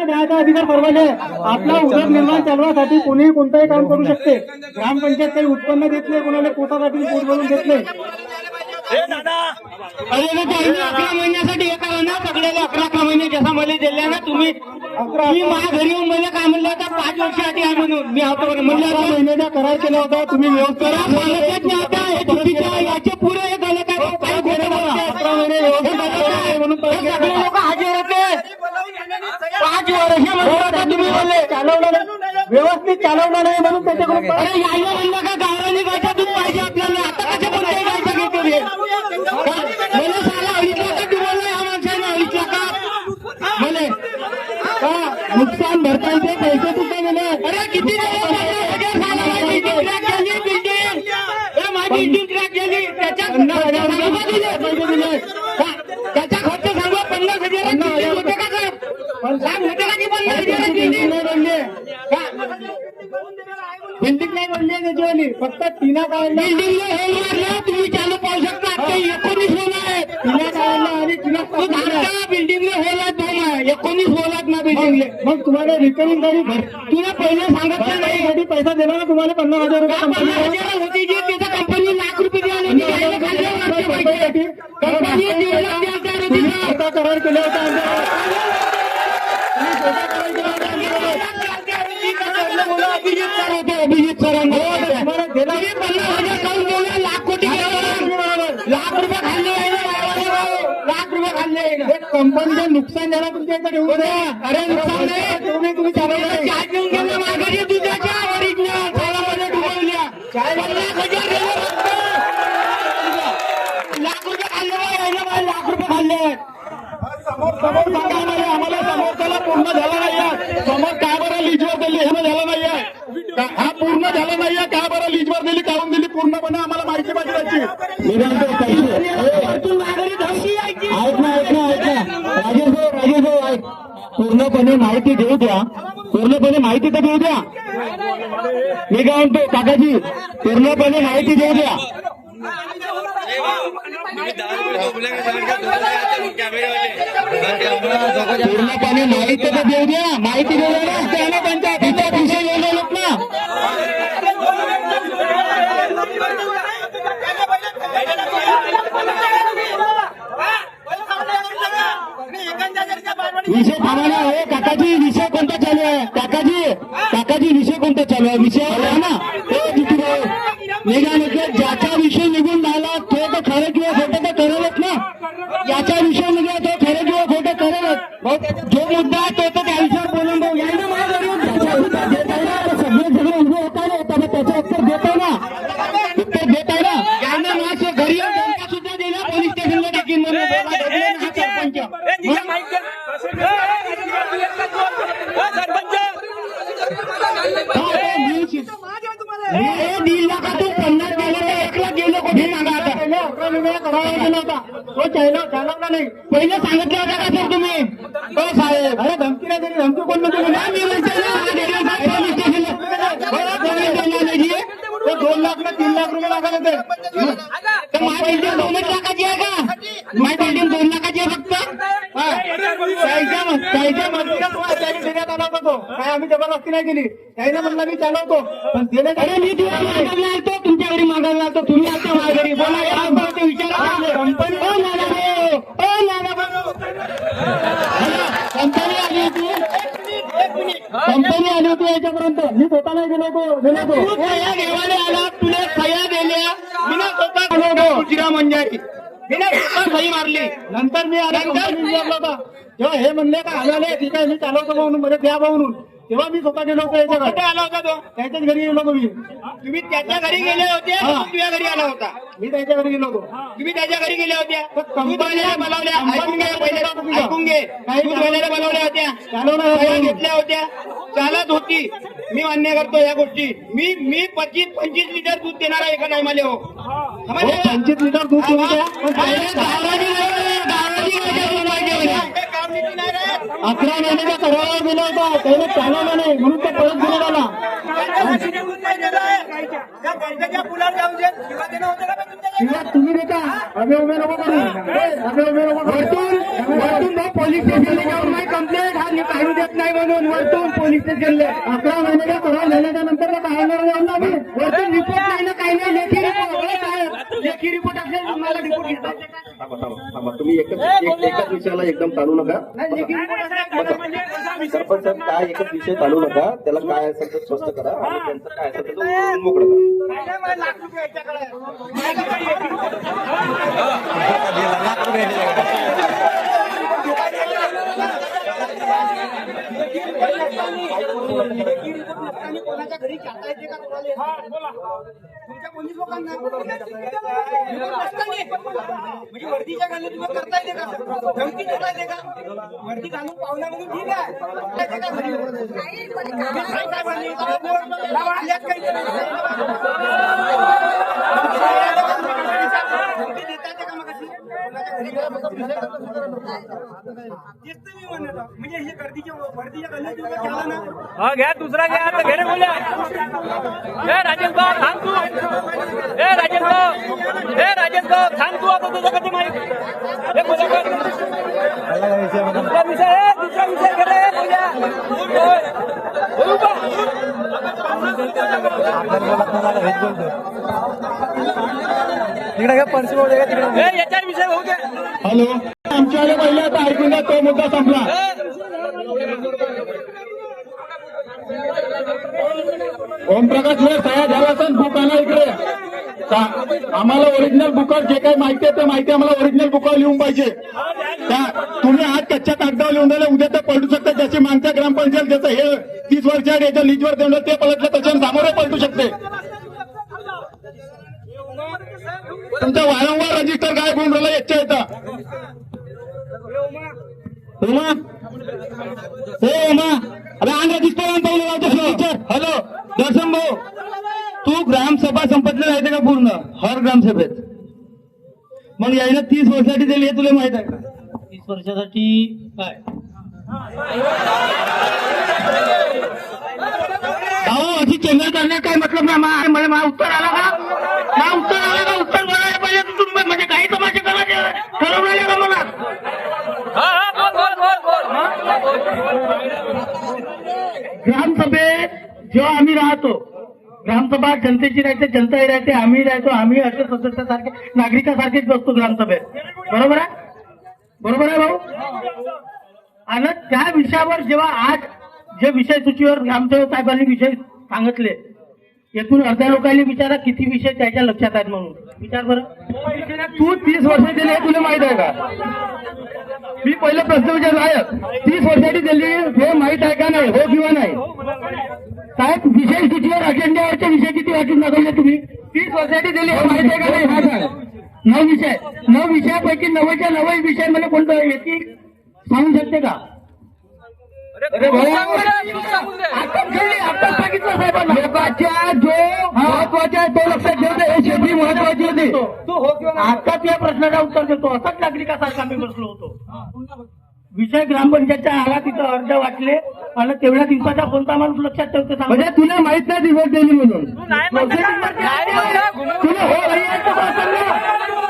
उत्पन्न द्यायचा अधिकार आहे. आपला उदरनिर्माण चालवासाठी कोणीही कोणतंही काम करू शकते. ग्रामपंचायत काही उत्पन्न देत नाही कोणाला पोटासाठी पोट भरून देत नाही. अकरा महिन्यासाठी एका ना सगळ्याला अकरा अकरा महिने जसा मला दिल्या ना तुम्ही. अकरा मी माझ्या घरी येऊन मला काय म्हणलं होतं? पाच वर्षासाठी आहे म्हणून. मी आता म्हणलं अकरा महिन्याचा करार केला होता. तुम्ही व्यवस्था नाही आता, हे हे झालं काय? अकरा महिने म्हणून हे पैसे सगळे लोक हजर होते पाच वर्ष म्हणलं होतं तुम्ही बोलले चालवलं नाही व्यवस्थित चालवलं नाही म्हणून त्याच्याकडून यायला म्हणलं का गावाने गायचं दूध पाहिजे. आपल्याला आता कशा बोलताय गायचं घेतो रे मला साला अडीच लाखात बोलला या माणसाने लाखात म्हणे का नुकसान भरपाईचे पैसे गेले अरे किती बिल्डिंग ट्रॅक गेली त्याच्यात पन्नास हजार रुपये सांगा दिले. पैसे दिले का? त्याचा खर्च सांगा पन्नास हजार पन्नास हजार होते का सर पण सांग होते का की पन्नास त्याची हजार बिल्डिंग नाही बनली का? बिल्डिंग नाही बनली आहे त्याच्यावाली फक्त टीना काढल्या बिल्डिंग हे मारलं तुम्ही चालू पाहू शकता आता एकोणीस होल आहेत टीना काढल्या आणि टीना तो धाकटा बिल्डिंग होलात दोन आहे एकोणीस होलात ना बिल्डिंगले मग तुम्हाला रिपेअरिंग गाडी भर तुला पहिले सांगितलं नाही साठी पैसा दिला ना तुम्हाला पन्नास हजार रुपये पन्नास कंपनी हजार होती जी त्याचा कंपनी लाख रुपये द्यायला होती घ्यायला खाल्लं वाटतं पाहिजे. कंपनी दीड लाख द्यायला होती तुम्ही ना. स्वतः करार केला होता आमच्यावर. तुम्ही स्वतः करार केला होता आमच्यावर. अभिजित सर होते अभिजित सरांना कंपनीचं नुकसान झालं द्या अरे नुकसान नाही. तुम्ही तुम्ही चालवलं नाही. चार घेऊन गेले माघारी दुधाच्या ओरिजिनल थाळामध्ये डुबवल्या पन्नास हजार गेले फक्त. लाख रुपये खाल्ले आहे ना बाई, लाख रुपये खाल्ले आहेत. समोर समोर सांगा नाही आम्हाला समोर त्याला पूर्ण झाला नाहीये समोर काय बरं लीजवर दिली हे ना झालं नाहीये का- हा पूर्ण झाला नाहीये काय बरं लीजवर दिली काढून दिली पूर्णपणे आम्हाला माहिती पाहिजे त्याची वरतून माघारी धमकी यायची. ऐक ना ऐक ना ऐक ना राजेश भाऊ राजेश भाऊ ऐक पूर्णपणे माहिती देऊ द्या पूर्णपणे माहिती देऊ द्या मी काय म्हणतो काकाजी पूर्णपणे माहिती देऊ द्या पूर्णपणे माहिती तर देऊ द्या माहिती देऊ द्या ना त्यांच्या तिच्या विषय येणार ना. विषय थांबवला हो काकाजी विषय कोणता चालू आहे काकाजी काकाजी विषय कोणता चालू आहे विषय आहे ना हो जितू भाऊ मी काय म्हटलं ज्याचा विषय निघून राहिला तो तर खरं किंवा खोटं तर करेलच ना याचा विषय निघाला तो खरं किंवा खोटं करेलच भाऊ, जो मुद्दा आहे तो तर त्या विषयावर बोलून भाऊ यायला मला घरी येऊन त्याच्या उत्तर देत आहे ना. सगळे सगळे उभे होत आहे ना त्याला त्याचं उत्तर देत आहे ना उत्तर देत आहे ना यांना माझ्या घरी येऊन धमक्या सुद्धा दिल्या पोलीस स्टेशनला टाकीन म्हणून बोला, धमकी हा सरपंच हा, हे न्यूज हे दीड लाखातून पन्नास गेले तर एक लाख गेले कुठे सांगा आता पहिले अकरा महिने करावा गेला होता तो हो, चायना चालवला नाही. पहिले सांगितलं होतं का सर तुम्ही? हो साहेब. अरे धमकी नाही दिली. धमकी कोण दिली? नाही, मी म्हणतो दोन लाख ना तीन लाख रुपये लागत होते तर माझी बिल्डिंग दोनच लाखाची आहे का? माझी बिल्डिंग दोन लाखाची आहे फक्त. त्याच्या मत- त्याच्या मर्जीला देण्यात आला होता तो. काय आम्ही जबरदस्ती नाही केली त्याने म्हणलं मी चालवतो. पण देण्यात मी तुला मागायला आलतो. तुमच्या घरी मागायला आलतो. तुम्ही आता माझ्या घरी बोला या बरं ते विचारा कंपनी ओ नाना भाऊ, ओ नाना भाऊ. कंपनी आली होती कंपनी आली याच्यापर्यंत मी स्वतः नाही गेलो होतो गेलो तू घेवायला आला तुला सह्या दिल्या. मी ना स्वतः बनवतो तुझ्या मंजारी. मी ना स्वतः सही मारली. नंतर मी आला विचारला होता तेव्हा हे म्हणले का आम्हाला ठीक आहे मी चालवतो म्हणून मध्ये द्या म्हणून. तेव्हा मी स्वतः गेलो होतो कुठे याच्याकडे आला होता तो? त्याच्याच घरी गेलो होतो मी. तुम्ही त्याच्या घरी गेले होते हा. तुझ्या घरी आला होता? मी त्याच्या घरी गेलो होतो. तुम्ही त्याच्या घरी गेल्या होत्या तर तू कंपनी- धोल्याला बोलावल्या ऐकून घे पहिले कंपनी- ऐकून घे. काही तू धोल्याला बोलावल्या होत्या. चालवणार सह्या होतो. घेतल्या होत्या. चालत होती. मी मान्य करतो या गोष्टी. मी मी पंचवीस पंचवीस लिटर दूध देणारा एका टायमाले हो. हो, समजले? पंचवीस लिटर दूध तुम्ही द्या. पण नाही, अकरा महिन्याचा करारावर दिला होता. त्याने चालवला नाही म्हणून तो परत दिला शिवाय तुम्ही देता. अभे उभे नको करू. अभे उभे नको करू. वरतून वरतून भाऊ पोलीस स्टेशनला जाऊन नाही कंप्लेंट हा काढू देत नाही म्हणून. वरतून पोलीस स्टेशनला. अकरा महिन्याचा करार झाल्याच्यानंतर बाहेर आम्ही वरतून रिपोर्ट नाही ना काही नाही. लेखी रिपोर्ट लेखी रिपोर्ट असेल तुम्हाला रिपोर्ट घेतात थांबा थांबा. थांबा तुम्ही एकच एक- एकाच विषयाला एकदम ताणू नका. नाही लेखी रिपोर्ट असेल सरपंच साहेब काय एकच विषय ताणू नका. त्याला काय असेल ते स्पष्ट करा. आणि त्यांचं काय असेल मोकळं कोणाच्या घरी जाता येते का तुम्हाला तुमच्या पोलीस लोकांना म्हणजे वर्दीच्या घालून तुम्ही करता येते का? धमकी देता येते का? वर्दी घालून पाहुणा म्हणून ठीक आहे. काही म्हणजे हे गर्दीच्या हा घ्या दुसरा घ्या आता घेणे बोल्या ए राजेश भाऊ थांब तू. ए राजेश भाऊ. ए राजेश भाऊ थांब तू आता तुझं कधी माहीत हे बोला कर. दुसरा विषय दुसरा विषय घे रे बोल्या होय. बोलू का? ए याच्यावर विषय होऊ दे हॅलो? आमच्याकडे पहिले आता ऐकून तो मुद्दा संपला. ओमप्रकाश मुळे सह्या झाला असेल बुक आणा इकडे. का- आम्हाला ओरिजिनल बुकवर जे काही माहिती आहे ते माहिती आम्हाला ओरिजिनल बुकवर लिहून पाहिजे. त्या तुम्ही आज कच्च्या कागदावर लिहून दिले उद्या ते पलटू शकतात ज्याची मागच्या ग्रामपंचायत ज्याचं हे तीस वर्षाच्या याच्या लीजवर देऊन ते पलटलं त्याच्यावर सामोरे पलटू शकते तुमचा वारंवार रजिस्टर काय होऊन राहिला याच्या येतं उमा हे उमा अरे आण रजिस्टर हॅलो दर्शन भाऊ तू ग्रामसभा संपतले राहते का पूर्ण? हर ग्रामसभेत. मग यायला तीस वर्षासाठी दिली हे तुला माहीत आहे का? तीस वर्षासाठी काय? अहो अशी चेंगल करण्यात काय मतलब नाही मा- मला मा उत्तर आला का? मा उत्तर आला का? उत्तर बोलायला पाहिजे तुम्ही म्हणजे काही तमाशे करायचे ठरवून राहिले का मला? ग्रामसभे ग्रामसभेत जेव्हा आम्ही राहतो ग्रामसभा जनतेची राहते जनताही राहते आम्ही राहतो आम्ही असे सदस्यासारखे नागरिकासारखेच बसतो ग्रामसभेत. बरोबर आहे? बरोबर आहे भाऊ? आणि त्या विषयावर जेव्हा आज जे विषय सूचीवर ग्रामसेवक साहेबांनी विषय सांगितले एकूण अर्ध्या लोकांनी विचारा किती विषय त्याच्या लक्षात आहेत म्हणून. विचार बरं. तू तीस वर्ष दिले हे तुला माहीत आहे का? मी पहिला प्रश्न विचार तीस वर्षाची दिल्ली हे माहीत आहे का नाही? हो किंवा नाही? साहेब विषय सूचीवर अजेंड्यावरचे विषय किती वाटून दाखवले तुम्ही? तीस वर्षाची दिल्ली हे माहीत आहे का नाही? हा सांग नऊ विषय नऊ विषयापैकी नव्वदच्या नव्वद विषय मला कोणता येते सांगू शकते का? लोकांच्या जो महत्त्वाच्या तो लक्षात ठेवते हे शेती महत्वाची होती. तू हो किंवा आता त्या प्रश्नाला उत्तर देतो. असाच नागरिकासारखा मी बसलो होतो. विषय ग्रामपंचायतच्या आला तिथं अर्ज वाटले. आणि तेवढ्या दिवसाचा कोणता माणूस लक्षात ठेवतो म्हणजे तुला माहीत नाही दिवस दिली म्हणून. तुला हो.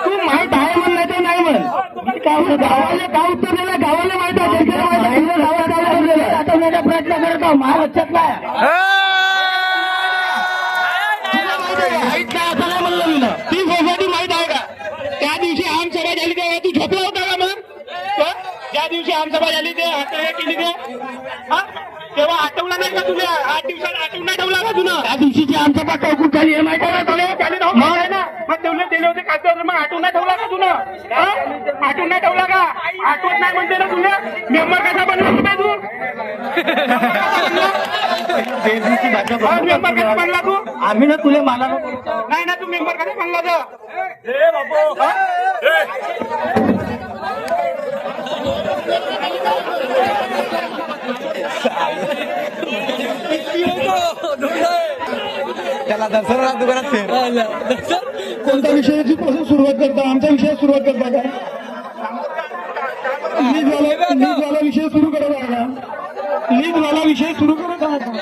तू माहीत आहे म्हण नाही तर नाही म्हण. काय गावाला गाव उत्तर दिलं गावाला माहीत आहे. दाखवण्याचा प्रयत्न करत आहो नाही तुला माहीत नाही असं म्हणलं मी ती सोसायटी माहीत आहे का? त्या दिवशी आमसभा झाली तेव्हा तू झोपला होता का मग? हं? ज्या दिवशी आमसभा झाली ते आता केली ते तेव्हा आठवला नाही का तुला आठ दिवसात आठवून नाही ठेवला का तुला? त्या दिवशीची आमसभा चौकूट झाली हे माहिती आहे का तुला? ना मग? आहे ना. मग तेवढे दिले होते कागदावर मग आठवून नाही ठेवला का तुला? हं? आठवून नाही ठेवला का? आठवत नाही म्हणते ना तुला? मेंबर कसा बनला तुला तू? हा, मेंबर कसा बनला तू? आम्ही ना तुला मला नाही ना तू मेंबर कसा बनला तर त्याला दसरा दुकानात फेर. कोणत्या विषयाची पासून सुरुवात करता? आमच्या विषयात सुरुवात करता का? लीजवाला लीजवाला विषय सुरू करत आहे का? लीजवाला विषय सुरू करत आहे का?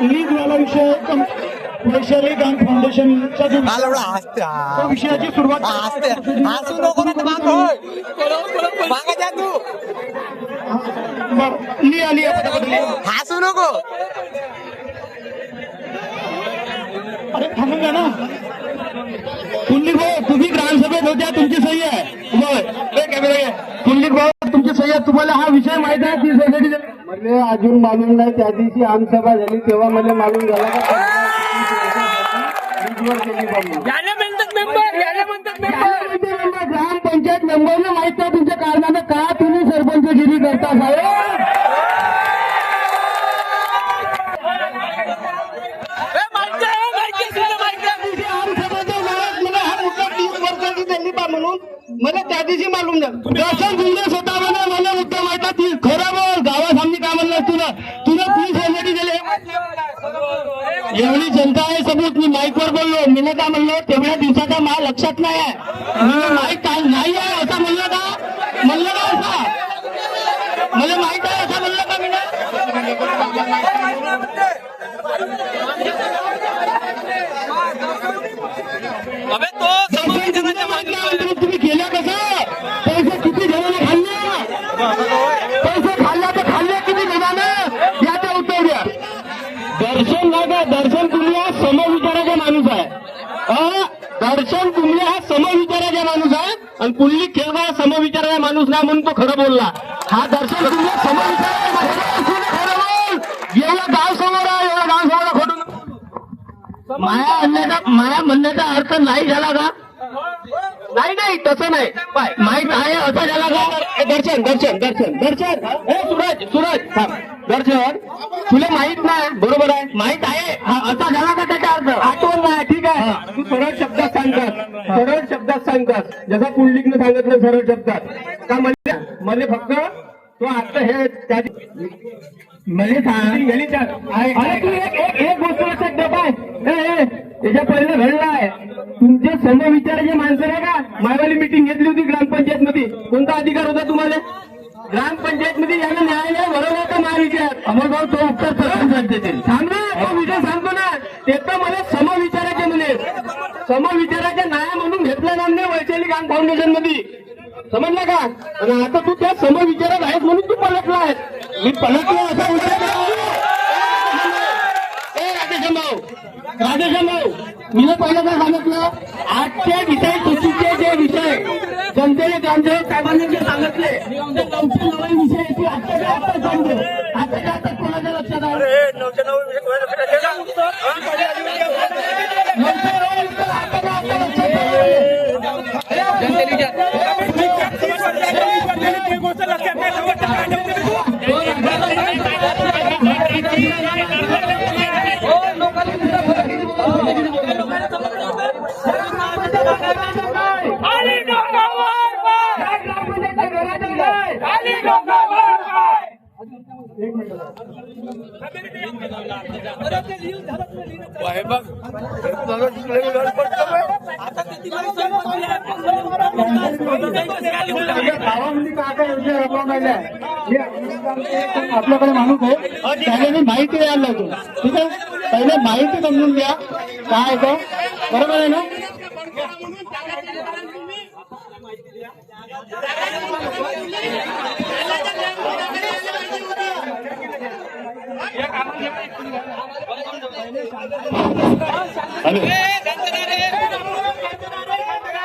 लीजवाला विषय वैशाली गान फाउंडेशनच्या जो हा एवढा हसते त्या हा विषयाची सुरुवात हा, हसते हसू नको ना माग होय मागा जा तू बरं ली आली पटापट ली. हसू नको अरे थांबून घ्या ना पुल्लिक भाऊ तुम्ही ग्रामसभेत होत्या तुमची सही आहे होय ए, कॅमेरा घे. पुल्लिक भाऊ तुमची सही आहे तुम्हाला हा विषय माहीत आहे ती सोसायटी मला नाही त्या दिवशी आमसभा झाली तेव्हा मला मालूम झाला ग्रामपंचायत मेंबरला माहीत आहे तुमच्या कारणानं का तुम्ही सरपंचगिरी करता साहेब ए, माहिती आहे, माहिती आहे, तुला माहिती आहे. आमसभेच्या वेळेस मला हा मुद्दा तीस वर्षाची दिली बा म्हणून मला त्या दिवशी मालूम झालं दर्शन गुंडे स्वतः मला मला मुद्दा माहीत आहे ती खरं बोल गावासामनी काय म्हणलं तुला तुला तीस ऑलरेडी दिले एवढी जनता आहे सबूत मी माईकवर बोललो. मी काय म्हणलो? तेवढ्या दिवसाचा मा लक्षात नाही आहे. मी माईक काय नाही आहे असं म्हणलं का? म्हणलं का असं? मला माहीत आहे असं म्हणलं का मी अबे तो समविचाराच्या मागे आहे. तुम्ही केल्या कसं पैसे किती जणांना खाल्ले पैसे खाल्ले तर खाल्ले किती जणांना याचं उत्तर द्या दर्शन नाही का दर्शन कुंबळे हा समविचाराचा माणूस आहे अं? यशवंत कुंबळे हा समविचाराचा माणूस आहे. आणि पुल्ली खेळवा हा समविचाराचा माणूस नाही म्हणून तो खरं बोलला. हा दर्शन कुंबळे समविचाराचा एवढा गाव समोर आहे एवढा गाव समोर खोटून माया म्हणण्याचा माया म्हणण्याचा अर्थ नाही झाला का? नाही नाही तसं नाही. माहीत आहे असं झाला का? दर्शन दर्शन दर्शन दर्शन. ए सूरज सूरज. दर्शन तुला माहीत नाही बरोबर आहे. माहीत आहे. हा, असा झाला का त्याचा अर्थ? आठवण नाही ठीक आहे. तू सरळ शब्दात सांगतात सरळ शब्दात सांगतात जसा पुंडलिकनं सांगितलं सरळ शब्दात. का म्हणजे? मला फक्त तो आता हे त्याची सांग अरे तू एक एक गोष्ट लक्षात ए, त्याच्या पहिले घडलाय. तुमचे समविचाराचे माणसं नाही का? मायवाली मिटिंग घेतली होती ग्रामपंचायत मध्ये कोणता अधिकार होता तुम्हाला? ग्रामपंचायत मध्ये याला न्यायालय बरोबर होता महाविचार? अमोलभाऊ तो उत्तर सरपंच देतील सांग ना तो सांगतो ना. ते तर मला समविचाराचे म्हणे. समविचाराच्या न्याय म्हणून घेतलं ना म्हणे वैशाली गांग फाउंडेशनमध्ये. समजलं का? आणि आता तू त्या समविचारात आहेस म्हणून तू पलटला आहेस. मी पलटलो असा ए राधेश्याम भाऊ राधेश्याम भाऊ मी पहिलं काय सांगितलं? आजच्या विषय सूचीचे जे विषय जनतेने ग्रामसेवक साहेबांनी जे सांगितले ते नऊशे नव्वद विषय आहेत, ते आत्ताच्या आत्ता सांगतो आत्ताच्या आता कोणाच्या लक्षात आहे? गावामध्ये काय काय विषय राबवून आपल्याकडे माणूस आहे त्याने मी माहिती द्यायला लागतो ठीक आहे पहिले माहिती समजून घ्या काय आहे बरोबर आहे ना माहिती द्या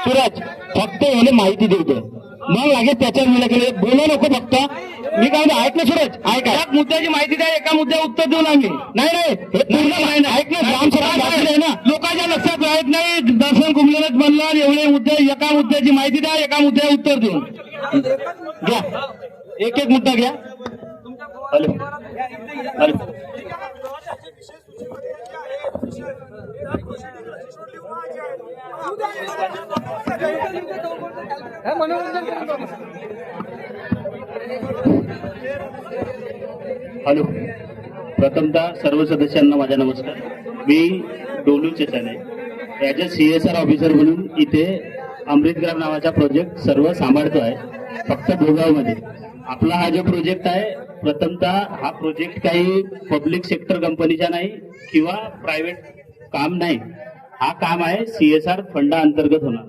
सूरज फक्त याने माहिती देतो मग लागेल त्याच्या मुलाकडे बोलू नको फक्त. मी काय म्हणतो, ऐक ना सूरज. ऐक एक मुद्द्याची माहिती द्या एका मुद्द्यावर उत्तर देऊन आम्ही. नाही नाही. पूर्ण ऐक ना ग्रामसभा बाकी आहे ना. लोकांच्या लक्षात राहत नाही. दर्शन कुंभलेच बनला एवढे मुद्दे एका मुद्द्याची माहिती द्या एका मुद्द्यावर उत्तर देऊन. घ्या. एक एक मुद्दा घ्या. Hello hello hello. प्रथमतः सर्व सदस्यांना माझा नमस्कार. मी Dolu as a C S R officer म्हणून इथे अमृतग्राम नावाचा प्रोजेक्ट सर्व सांभाळतो आहे. फक्त भोगावमध्ये. आपला हा जो प्रोजेक्ट आहे प्रथमतः हा प्रोजेक्ट काही पब्लिक सेक्टर कंपनीचा नाही किंवा प्रायव्हेट काम नाही. हा काम आहे सीएसआर फंडा अंतर्गत होणार.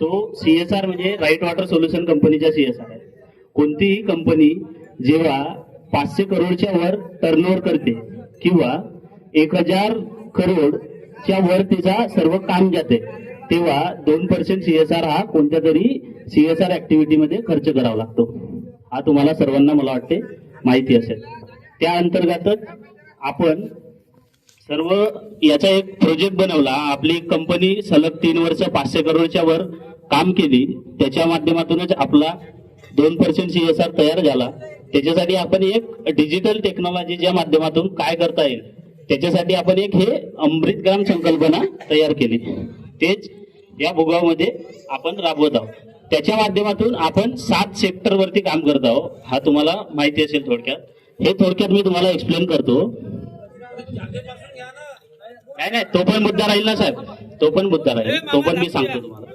तो सीएसआर म्हणजे राईट वॉटर सोल्युशन कंपनीचा सीएसआर आहे. कोणतीही कंपनी जेव्हा पाचशे करोडच्या वर टर्नओव्हर करते किंवा एक हजार करोडच्या वर तिचा सर्व काम जाते तेव्हा दोन पर्सेंट सीएसआर हा कोणत्या तरी सीएसआर ऍक्टिव्हिटीमध्ये खर्च करावा लागतो. हा तुम्हाला सर्वांना मला वाटते माहिती असेल. त्या अंतर्गतच आपण सर्व याचा एक प्रोजेक्ट बनवला. आपली कंपनी सलग तीन वर्ष पाचशे करोडच्या वर काम केली. त्याच्या माध्यमातूनच आपला दोन पर्सेंट सी एस आर तयार झाला. त्याच्यासाठी आपण एक डिजिटल टेक्नॉलॉजीच्या माध्यमातून काय करता येईल? त्याच्यासाठी आपण एक हे अमृत ग्राम संकल्पना तयार केली. तेच या भूगावमध्ये आपण राबवत आहोत. त्याच्या माध्यमातून आपण सात सेक्टर वरती काम करत आहोत. हा तुम्हाला माहिती असेल थोडक्यात. हे थोडक्यात मी तुम्हाला एक्सप्लेन करतो. नाही नाही तो पण मुद्दा राहील ना साहेब. तो पण मुद्दा राहील. तो पण मी सांगतो तुम्हाला.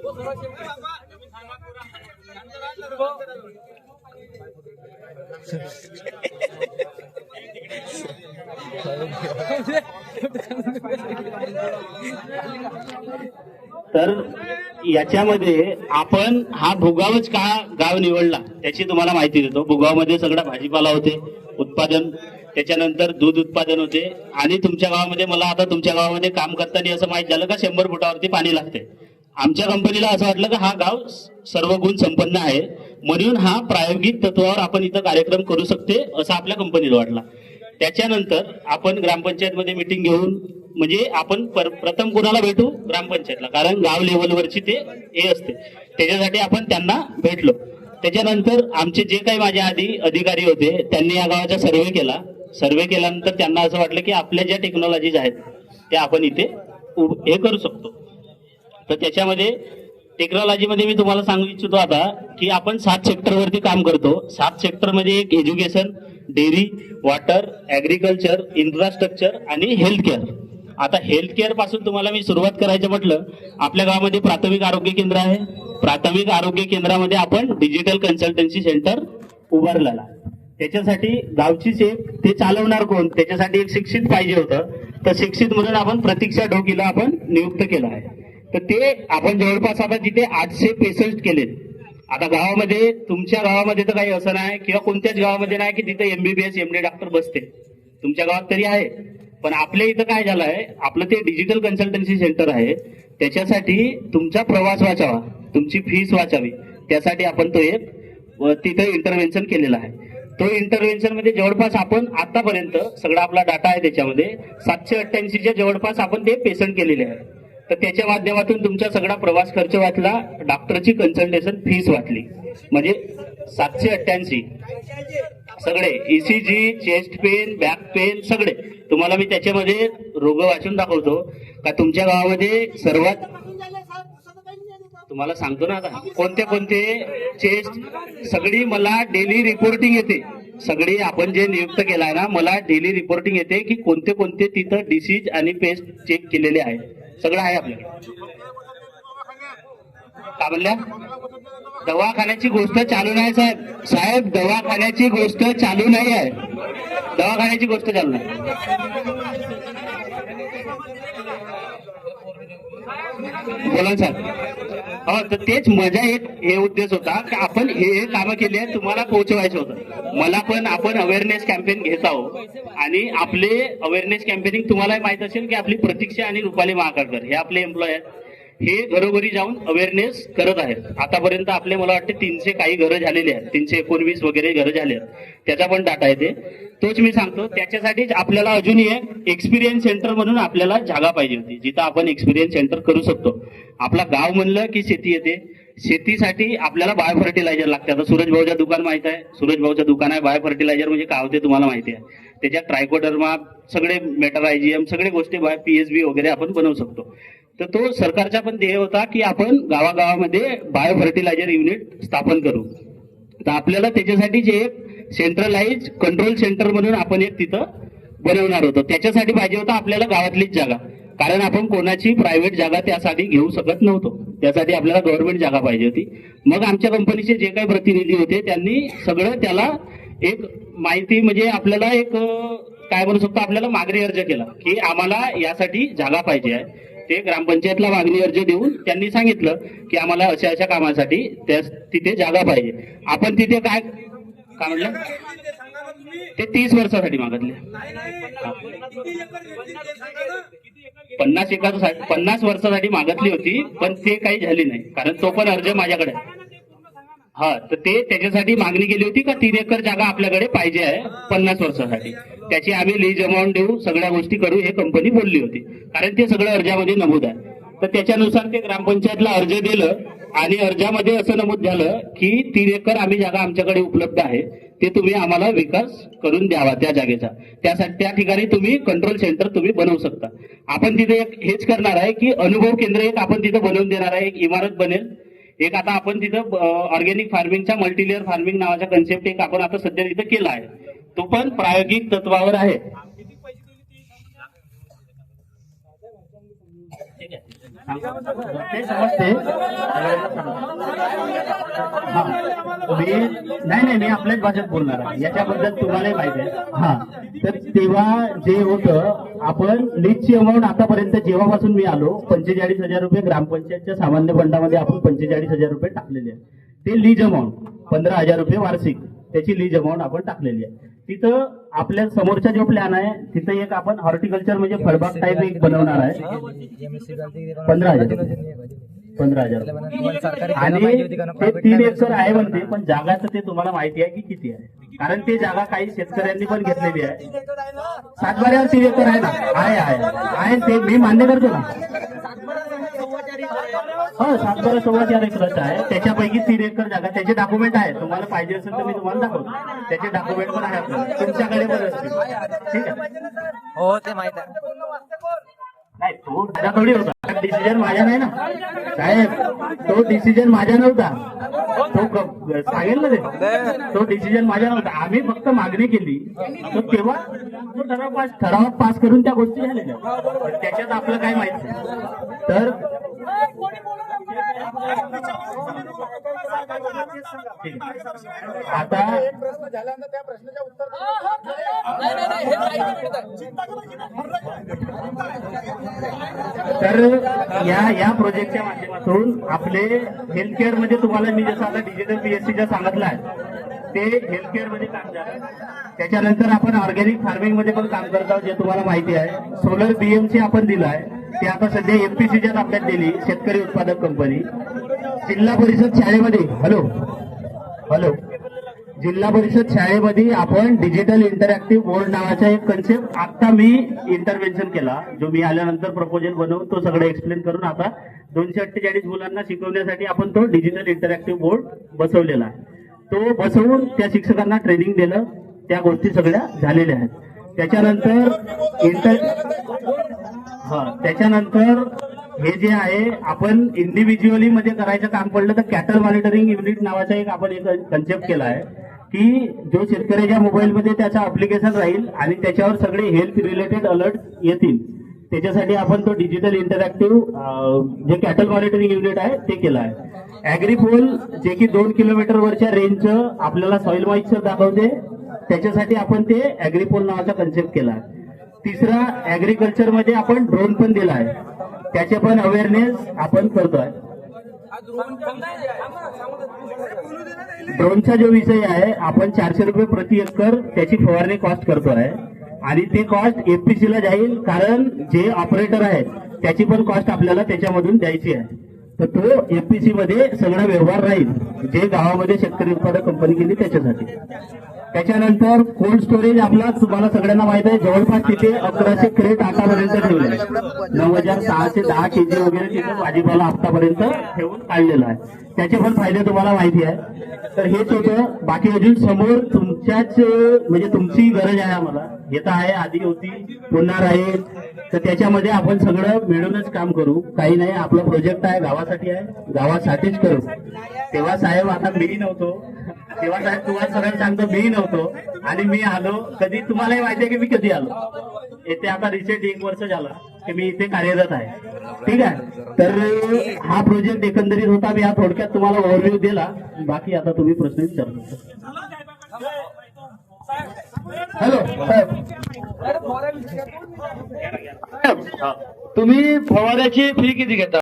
तर याच्यामध्ये आपण हा भुगावच का गाव निवडला त्याची तुम्हाला माहिती देतो. भुगावमध्ये सगळा भाजीपाला होते उत्पादन त्याच्यानंतर दूध उत्पादन होते. आणि तुमच्या गावामध्ये मला आता तुमच्या गावामध्ये काम करताना असं माहीत झालं का शंभर फुटावरती पाणी लागते. आमच्या कंपनीला असं वाटलं की हा गाव सर्व गुण संपन्न आहे. म्हणून हा प्रायोगिक तत्वावर आपण इथं कार्यक्रम करू शकते असं आपल्या कंपनीला वाटला. त्याच्यानंतर आपण ग्रामपंचायतमध्ये मिटिंग घेऊन म्हणजे आपण पर- प्रथम कोणाला भेटू? ग्रामपंचायतला. कारण गाव लेवलवरची ते हे असते. त्याच्यासाठी आपण त्यांना भेटलो. त्याच्यानंतर आमचे जे काही माझ्या आधी अधिकारी होते त्यांनी या गावाचा सर्वे केला. सर्वे केल्यानंतर त्यांना असं वाटलं की आपल्या ज्या टेक्नॉलॉजीज आहेत त्या आपण इथे हे करू शकतो. तर त्याच्यामध्ये टेक्नॉलॉजीमध्ये मी तुम्हाला सांगू इच्छितो आता की आपण सात सेक्टरवरती काम करतो. सात सेक्टरमध्ये एक education dairy water agriculture infrastructure आणि हेल्थ केअर आता हेल्थ केअरपासून तुम्हाला मी सुरुवात करायचं म्हटलं आपल्या गावामध्ये प्राथमिक आरोग्य केंद्र आहे. प्राथमिक आरोग्य केंद्रामध्ये आपण डिजिटल कन्सल्टन्सी सेंटर उभारलेला त्याच्यासाठी गावचीच एक ते चालवणार कोण त्याच्यासाठी एक शिक्षित पाहिजे होतं. तर शिक्षित म्हणून आपण प्रतीक्षा ढोकीला आपण नियुक्त केलं आहे. तर ते आपण जवळपास आता तिथे आठशे पेशंट केलेत. आता गावामध्ये तुमच्या गावामध्ये तर काही असं नाही किंवा कोणत्याच गावामध्ये नाही की तिथे एमबीबीएस एमडी डॉक्टर बसते. तुमच्या गावात तरी आहे. पण आपल्या इथं काय झालं आहे आपलं ते डिजिटल कन्सल्टन्सी सेंटर आहे. त्याच्यासाठी तुमचा प्रवास वाचावा तुमची फीस वाचावी. त्यासाठी आपण तो एक व तिथं इंटरव्हेन्शन केलेला आहे. तो इंटरव्हेन्शनमध्ये जवळपास आपण आतापर्यंत सगळा आपला डाटा आहे त्याच्यामध्ये. सातशे अठ्ठ्याऐंशीच्या जवळपास आपण ते पेशंट केलेले आहे. तर त्याच्या माध्यमातून तुमचा सगळा प्रवास खर्च वाचला डॉक्टरची कन्सल्टेशन फीस वाचली. म्हणजे सातशे अठ्ठ्याऐंशी. सगळे ECG chest pain back pain सगळे. तुम्हाला मी त्याच्यामध्ये रोग वाचून दाखवतो. का तुमच्या गावामध्ये सर्वात तुम्हाला सांगतो ना आता. कोणते कोणते? चेस्ट सगळी मला डेली रिपोर्टिंग येते. सगळी आपण जे नियुक्त केलाय ना मला डेली रिपोर्टिंग येते की कोणते कोणते तिथं डिसीज आणि पेस्ट चेक केलेले आहे सगळं आहे आपल्याकडे का म्हणल्या दवाखान्याची गोष्ट चालू नाही साहेब. साहेब दवाखान्याची गोष्ट चालू नाही आहे. दवाखान्याची गोष्ट चालू नाही. बोला सर हो तर तेच मजा एक हे उद्देश होता की आपण हे हे कामं केली आहेत तुम्हाला पोहोचवायचं होतं. मला पण आपण अवेअरनेस कॅम्पेन घेत आहोत. आणि आपले अवेअरनेस कॅम्पेनिंग तुम्हाला माहीत असेल की आपली प्रतीक्षा आणि रुपाली महाकाळकर हे आपले एम्प्लॉय आहेत. हे घरोघरी जाऊन अवेअरनेस करत आहेत. आतापर्यंत आपले मला वाटते तीनशे काही घरं झालेली आहेत. तीनशे एकोणवीस वगैरे घरं झाले आहेत. त्याचा पण डाटा येते तोच मी सांगतो त्याच्यासाठीच आपल्याला अजूनही एक एक्सपिरियन्स सेंटर म्हणून आपल्याला जागा पाहिजे होती. जिथं आपण एक्सपिरियन्स सेंटर करू शकतो. आपला गाव म्हणलं की शेती येते. शेतीसाठी आपल्याला बायो फर्टिलायझर लागते. आता सूरज भाऊच्या दुकान माहीत आहे. सूरज भाऊचं दुकान आहे. बायो फर्टिलायझर म्हणजे काय होते तुम्हाला माहिती आहे. त्याच्यात ट्रायकोडर्मा सगळे मेटारायजियम सगळे गोष्टी बाय पीएसबी वगैरे आपण बनवू शकतो. तर तो सरकारचा पण ध्येय होता की आपण गावागावामध्ये बायो फर्टिलायझर युनिट स्थापन करू. तर आपल्याला त्याच्यासाठी जे एक सेंट्रलाइज कंट्रोल सेंटर म्हणून आपण एक तिथं बनवणार होतो. त्याच्यासाठी पाहिजे होता आपल्याला गावातलीच जागा. कारण आपण कोणाची प्रायव्हेट जागा त्यासाठी घेऊ शकत नव्हतो. त्यासाठी आपल्याला गव्हर्नमेंट जागा पाहिजे होती. मग आमच्या कंपनीचे जे काही प्रतिनिधी होते त्यांनी सगळं त्याला एक माहिती म्हणजे आपल्याला एक काय म्हणू शकतो आपल्याला मागणी अर्ज केला की आम्हाला यासाठी जागा पाहिजे आहे. ते ग्रामपंचायतला मागणी अर्ज देऊन त्यांनी सांगितलं की आम्हाला अशा अशा कामासाठी त्या तिथे जागा पाहिजे. आपण तिथे काय काय म्हणलं ते तीस वर्षासाठी मागितले. पन्नास एकर पन्नास वर्षासाठी मागितली होती पण ते काही झाली नाही कारण तो पण अर्ज माझ्याकडे आहे. हा तर ते त्याच्यासाठी मागणी केली होती का तीन एकर जागा आपल्याकडे पाहिजे आहे पन्नास वर्षासाठी. त्याची आम्ही लीज अमाऊंट देऊ सगळ्या गोष्टी करू हे कंपनी बोलली होती. कारण ते सगळं अर्जामध्ये नमूद आहे. तर त्याच्यानुसार ते ग्रामपंचायतला अर्ज दिलं आणि अर्जामध्ये असं नमूद झालं की तीन एकर आम्ही जागा आमच्याकडे उपलब्ध आहे. ते तुम्ही आम्हाला विकास करून द्यावा त्या जागेचा. त्यासाठी त्या ठिकाणी तुम्ही कंट्रोल सेंटर तुम्ही बनवू शकता. आपण तिथे एक हेच करणार आहे की अनुभव केंद्र एक आपण तिथं बनवून देणार आहे. एक इमारत बनेल. एक आता आपण तिथं ऑर्गॅनिक फार्मिंगच्या मल्टीलेअर फार्मिंग नावाचा कन्सेप्ट एक आपण आता सध्या तिथं केला आहे. तो पण प्रायोगिक तत्वावर आहे ठीक आहे. ते समजते मी नाही नाही मी आपल्याच भाषेत बोलणार आहे. याच्याबद्दल तुम्हालाही माहिती आहे. हा. तर तेव्हा जे होतं आपण लीजची अमाऊंट आतापर्यंत जेव्हापासून मी आलो पंचेचाळीस हजार रुपये ग्रामपंचायतच्या सामान्य फंडामध्ये आपण पंचेचाळीस हजार रुपये टाकलेले आहे ते लीज अमाऊंट पंधरा हजार रुपये वार्षिक त्याची लीज अमाऊंट आपण टाकलेली आहे. तिथं आपल्या समोरचा जो प्लॅन आहे तिथं एक आपण हॉर्टिकल्चर म्हणजे फळबाग टाईप एक बनवणार आहे. पंधरा हजार पंधरा हजार आणि ते तीन एकर आहे म्हणते पण जागाचं ते तुम्हाला माहिती आहे की किती आहे. कारण ते जागा काही शेतकऱ्यांनी पण घेतलेली आहे. सातबाऱ्यावर तीन एकर आहे ना? आहे आहे. ते मी मान्य करतो ना. हो सातबारा सव्वा चार एकरच आहे. त्याच्यापैकी तीन एकर जागा त्याचे डॉक्युमेंट आहे तुम्हाला पाहिजे असेल तर मी तुम्हाला दाखवतो. त्याचे डॉक्युमेंट पण आहे आपल्याला तुमच्याकडे पण असतील. ठीक आहे? हो ते माहीत आहे. तो थोडी होता. डिसिजन माझ्या नाही ना. साहेब तो डिसिजन माझ्या नव्हता. तो सांगेल ना ते. तो डिसिजन माझ्या नव्हता. आम्ही फक्त मागणी केली. तर तेव्हा तो ठराव पास ठराव पास करून त्या गोष्टी झालेल्या. त्याच्यात आपलं काय माहिती तर नाही तर त्या प्रश्नाच्या आता तर या या प्रोजेक्टच्या माध्यमातून आपले हेल्थ केअरमध्ये तुम्हाला मी जसं आता डिजिटल पीएससीच्या सांगितलं आहे ते हेल्थ केअरमध्ये काम झालं त्याच्यानंतर आपण ऑर्गॅनिक फार्मिंगमध्ये पण काम करत आहोत जे तुम्हाला माहिती आहे. सोलर बीएमसी आपण दिलं आहे ते आता सध्या एमपीसीच्या ताब्यात दिली शेतकरी उत्पादक कंपनी जिल्हा परिषद शाळेमध्ये हॅलो हॅलो जिल्हा परिषद शाळेमध्ये आपण डिजिटल इंटरॅक्टिव्ह बोर्ड नावाचा एक कन्सेप्ट आता मी इंटरव्हेन्शन केला जो मी आल्यानंतर प्रपोजल बनवून तो सगळं एक्सप्लेन करून आता दोनशे अठ्ठेचाळीस मुलांना शिकवण्यासाठी आपण तो डिजिटल इंटरॅक्टिव्ह बोर्ड बसवलेला आहे. तो बसवून त्या शिक्षकांना ट्रेनिंग दिलं त्या गोष्टी सगळ्या झालेल्या आहेत. त्याच्यानंतर इंटर हा त्याच्यानंतर हे जे आहे आपण इंडिव्हिज्युअली मध्ये करायचं काम पडलं तर कॅटल मॉनिटरिंग युनिट नावाचा एक आपण एक कन्सेप्ट केला आहे की जो शेतकऱ्याच्या मोबाईलमध्ये त्याचा अप्लिकेशन राहील आणि त्याच्यावर सगळे हेल्थ रिलेटेड अलर्ट येतील. त्याच्यासाठी आपण तो डिजिटल इंटरॅक्टिव्ह जे कॅटल मॉनिटरिंग युनिट आहे ते केलं आहे. ऍग्रीपोल जे की दोन किलोमीटर वरच्या रेंजचं आपल्याला सॉइल मॉइश्चर दाखवते त्याच्यासाठी आपण ते ऍग्रीपोल नावाचा कन्सेप्ट केला. आहे तिसरा ऍग्रिकल्चरमध्ये आपण ड्रोन पण दिला आहे. त्याचे पण अवेअरनेस आपण करतोय. ड्रोनचा जो विषय आहे आपण चारशे रुपये प्रति एकर त्याची फवारणी कॉस्ट करतोय. आणि ते कॉस्ट एफपीसी ला जाईल कारण जे ऑपरेटर आहेत त्याची पण कॉस्ट आपल्याला त्याच्यामधून द्यायची आहे. तर तो एफपीसी मध्ये सगळा व्यवहार राहील जे गावामध्ये शेतकरी उत्पादक कंपनी केली त्याच्यासाठी. त्याच्यानंतर कोल्ड स्टोरेज आपला तुम्हाला सगळ्यांना माहीत आहे. जवळपास तिथे अकराशे क्रेट आतापर्यंत ठेवले आहे नऊ हजार सहाशे दहा केजी वगैरे तिथे भाजीपाला आतापर्यंत ठेवून काढलेला आहे. त्याचे पण फायदे तुम्हाला माहिती आहे. तर हेच होतं. बाकी अजून समोर तुमच्याच म्हणजे तुमची गरज आहे आम्हाला. हे तर आहे आधी होती पुन्हा आहे तर त्याच्यामध्ये आपण सगळं मिळूनच काम करू. काही नाही आपला प्रोजेक्ट आहे गावासाठी आहे. गावासाठीच करू. तेव्हा साहेब आता मी नव्हतो. तेव्हा साहेब तुम्हाला सगळ्यांना सांगतो मी नव्हतो. आणि मी आलो. कधी तुम्हालाही माहिती आहे की मी कधी आलो? येथे आता रिसेंट एक वर्ष झाला की मी इथे कार्यरत आहे. ठीक आहे? तर हा प्रोजेक्ट एकंदरीत होता. मी हा थोडक्यात तुम्हाला ओव्हरव्ह्यू दिला. बाकी आता तुम्ही प्रश्न विचारू शकता. हॅलो साहेब तुम्ही फवाऱ्याची फी किती घेता?